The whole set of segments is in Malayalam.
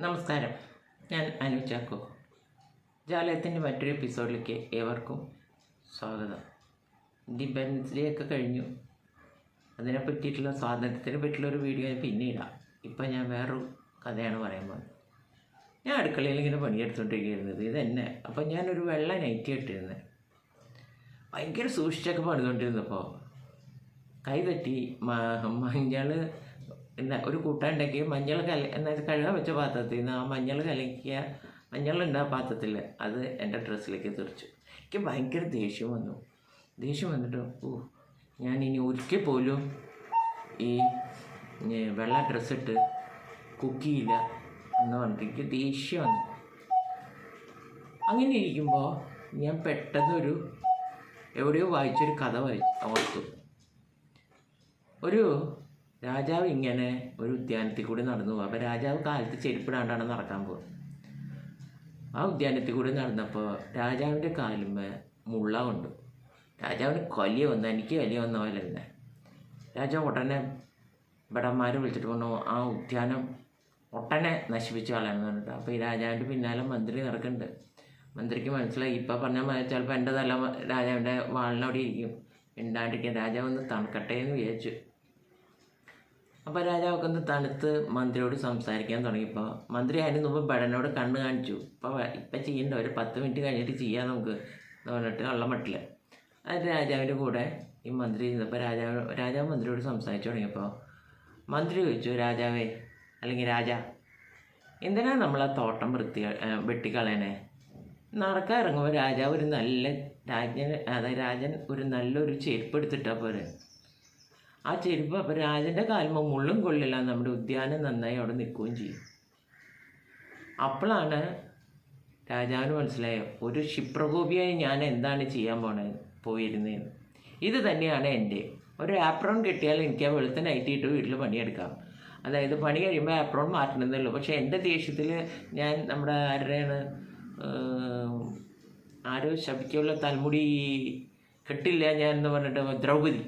നമസ്കാരം. ഞാൻ അനു ചാക്കോ. ജാലയത്തിന്റെ മറ്റൊരു എപ്പിസോഡിലേക്ക് ഏവർക്കും സ്വാഗതം. ഇൻഡിപെൻഡൻസ് ഡേ ഒക്കെ കഴിഞ്ഞു. അതിനെ പറ്റിയിട്ടുള്ള സ്വാതന്ത്ര്യത്തിനെ പറ്റിയുള്ള ഒരു വീഡിയോ ഞാൻ പിന്നെ ഇടാം. ഇപ്പം ഞാൻ വേറൊരു കഥയാണ് പറയാൻ പോകുന്നത്. ഞാൻ അടുക്കളയിൽ ഇങ്ങനെ പണിയെടുത്തുകൊണ്ടിരിക്കുന്നത് ഇത് തന്നെ. അപ്പം ഞാനൊരു വെള്ള നൈറ്റി ഇട്ടിരുന്നത് ഭയങ്കര സൂക്ഷിച്ചൊക്കെ പണിതുകൊണ്ടിരുന്നപ്പോൾ കൈ തട്ടി മഞ്ഞൾ എന്താ ഒരു കൂട്ടാൻ ഉണ്ടാക്കി മഞ്ഞൾ കല എന്നാ കഴുകാൻ വെച്ച പാത്രത്തിൽ നിന്ന് ആ മഞ്ഞൾ കലക്കിയ മഞ്ഞളുണ്ട് ആ പാത്രത്തിൽ അത് എന്റെ ഡ്രസ്സിലേക്ക് തെറിച്ചു. എനിക്ക് ഭയങ്കര ദേഷ്യം വന്നു. ദേഷ്യം വന്നിട്ട് ഓ ഞാൻ ഇനി ഒരിക്കൽ പോലും ഈ വെള്ള ഡ്രസ്സിട്ട് കുക്ക് ചെയ്യില്ല എന്ന് പറഞ്ഞിട്ട് എനിക്ക് ദേഷ്യം വന്നു. അങ്ങനെ ഇരിക്കുമ്പോൾ ഞാൻ പെട്ടെന്നൊരു എവിടെയോ വായിച്ചൊരു കഥ വായി ഓർത്തു ഒരു രാജാവ് ഇങ്ങനെ ഒരു ഉദ്യാനത്തിൽ കൂടി നടന്നു. പോകും അപ്പോൾ രാജാവ് കാലത്ത് ചെരുപ്പിടാണ്ടാണ് നടക്കാൻ പോകും ആ ഉദ്യാനത്തിൽ കൂടി നടന്നപ്പോൾ രാജാവിന്റെ കാലുമ്മേ മുള്ള കൊണ്ട്. രാജാവിന് കൊലിയ വന്നു. എനിക്ക് വലിയ വന്ന പോലെ തന്നെ രാജാവ് ഉടനെ ഭടന്മാരെ വിളിച്ചിട്ട് പറഞ്ഞു ആ ഉദ്യാനം ഒട്ടനെ നശിപ്പിച്ചു ആളാണെന്ന് പറഞ്ഞിട്ട്. അപ്പോൾ ഈ രാജാവിന്റെ പിന്നാലെ മന്ത്രി നടക്കുന്നുണ്ട്. മന്ത്രിക്ക് മനസ്സിലായി. ഇപ്പം പറഞ്ഞാൽ ചിലപ്പോൾ എന്റെ തല രാജാവിന്റെ വാളിനവിടെ ഇരിക്കും. ഉണ്ടാണ്ടിരിക്കാൻ രാജാവ് ഒന്ന് തണുക്കട്ടെ എന്ന് വിചാരിച്ചു. അപ്പോൾ രാജാവൊക്കെ ഒന്ന് തണുത്ത് മന്ത്രിയോട് സംസാരിക്കാൻ തുടങ്ങിയപ്പോൾ മന്ത്രി അതിന് മുമ്പ് ബടനോട് കണ്ണ് കാണിച്ചു. ഇപ്പോൾ ഇപ്പം ചെയ്യണ്ട. ഒരു പത്ത് മിനിറ്റ് കഴിഞ്ഞിട്ട് ചെയ്യാം നമുക്ക് എന്ന് പറഞ്ഞിട്ട് കള്ളമട്ടില്ല അത് രാജാവിന്റെ കൂടെ ഈ മന്ത്രി ഇരുന്നപ്പോൾ രാജാവ് രാജാവ് മന്ത്രിയോട് സംസാരിച്ചു തുടങ്ങിയപ്പോൾ മന്ത്രി ചോദിച്ചു രാജാവേ അല്ലെങ്കിൽ രാജ എന്തിനാണ് നമ്മൾ ആ തോട്ടം വൃത്തി വെട്ടിക്കളയണേ? നടക്കാൻ ഇറങ്ങുമ്പോൾ രാജാവ് ഒരു നല്ല രാജൻ അതായത് രാജൻ ഒരു നല്ലൊരു ചെരുപ്പ് എടുത്തിട്ടാൽ പോരെ. ആ ചെരുപ്പ് അപ്പോൾ രാജന്റെ കാലുമ്പോൾ മുള്ളും കൊള്ളില്ല. നമ്മുടെ ഉദ്യാനം നന്നായി അവിടെ നിൽക്കുകയും ചെയ്യും. അപ്പോഴാണ് രാജാവിന് മനസ്സിലായ? ഒരു ക്ഷിപ്രകോപിയായി ഞാൻ എന്താണ് ചെയ്യാൻ പോണത് പോയിരുന്നതെന്ന് ഇത് തന്നെയാണ് എന്റെ. ഒരു ആപ്രോൺ കിട്ടിയാൽ എനിക്ക് ആ വെളുത്ത നൈറ്റിയിട്ട് വീട്ടിൽ പണിയെടുക്കാം. അതായത് പണി കഴിയുമ്പോൾ ആപ്രോൺ മാറ്റണമെന്നുള്ളൂ പക്ഷേ എന്റെ ദേഷ്യത്തിൽ ഞാൻ നമ്മുടെ ആരുടെയാണ്? ആരോ ശബിക്കുള്ള തലമുടി കെട്ടില്ല ഞാൻ എന്ന് പറഞ്ഞിട്ട് ദ്രൗപദി.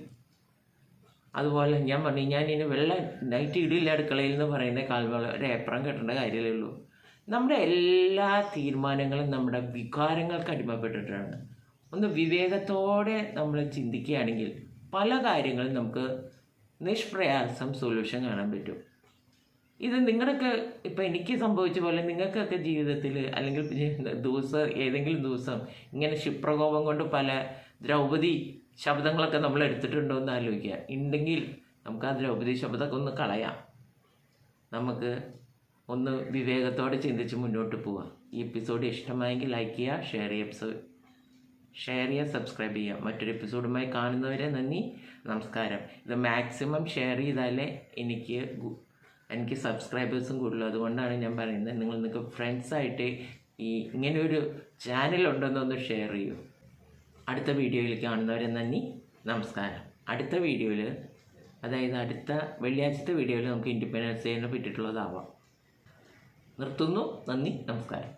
അതുപോലെ ഞാൻ പറഞ്ഞു ഞാൻ ഇനി വെള്ള നൈറ്റ് ഇടില്ല അടുക്കളയിൽ എന്ന് പറയുന്ന കാൽവള ഒരു ഏപ്രം കെട്ടേണ്ട കാര്യമല്ലേ ഉള്ളൂ. നമ്മുടെ എല്ലാ തീരുമാനങ്ങളും നമ്മുടെ വികാരങ്ങൾക്ക് അടിമപ്പെട്ടിട്ടാണ്. ഒന്ന് വിവേകത്തോടെ നമ്മൾ ചിന്തിക്കുകയാണെങ്കിൽ പല കാര്യങ്ങളും നമുക്ക് നിഷ്പ്രയാസം സൊല്യൂഷൻ കാണാൻ പറ്റും. ഇത് നിങ്ങളൊക്കെ ഇപ്പം എനിക്ക് സംഭവിച്ച പോലെ നിങ്ങൾക്കൊക്കെ ജീവിതത്തിൽ അല്ലെങ്കിൽ ദിവസം ഏതെങ്കിലും ദിവസം ഇങ്ങനെ ക്ഷിപ്രകോപം കൊണ്ട് പല ദ്രൗപദി ശബ്ദങ്ങളൊക്കെ നമ്മൾ എടുത്തിട്ടുണ്ടോ എന്ന് ആലോചിക്കുക. ഉണ്ടെങ്കിൽ നമുക്ക് ആ ദ്രൗപദി ശബ്ദമൊക്കെ ഒന്ന് കളയാം. നമുക്ക് ഒന്ന് വിവേകത്തോടെ ചിന്തിച്ച് മുന്നോട്ട് പോവാം. ഈ എപ്പിസോഡ് ഇഷ്ടമായെങ്കിൽ ലൈക്ക് ചെയ്യുക ഷെയർ ചെയ്യുക എപ്പിസോഡ് ഷെയർ ചെയ്യുക സബ്സ്ക്രൈബ് ചെയ്യുക. മറ്റൊരു എപ്പിസോഡുമായി കാണുന്നവരെ നന്ദി നമസ്കാരം. ഇത് മാക്സിമം ഷെയർ ചെയ്താലേ എനിക്ക് എനിക്ക് സബ്സ്ക്രൈബേഴ്സും കൂടുതലും. അതുകൊണ്ടാണ് ഞാൻ പറയുന്നത് നിങ്ങൾ നിങ്ങൾക്ക് ഫ്രണ്ട്സായിട്ട് ഈ ഇങ്ങനെ ഒരു ചാനലുണ്ടെന്നൊന്ന് ഷെയർ ചെയ്യൂ. അടുത്ത വീഡിയോയിൽ കാണുന്നവരെ നന്ദി നമസ്കാരം. അടുത്ത വീഡിയോയിൽ അതായത് അടുത്ത വെള്ളിയാഴ്ചത്തെ വീഡിയോയിൽ നമുക്ക് ഇൻഡിപെൻഡൻസ് ഡേനെ പറ്റിയിട്ടുള്ളതാവാം. നിർത്തുന്നു നന്ദി നമസ്കാരം.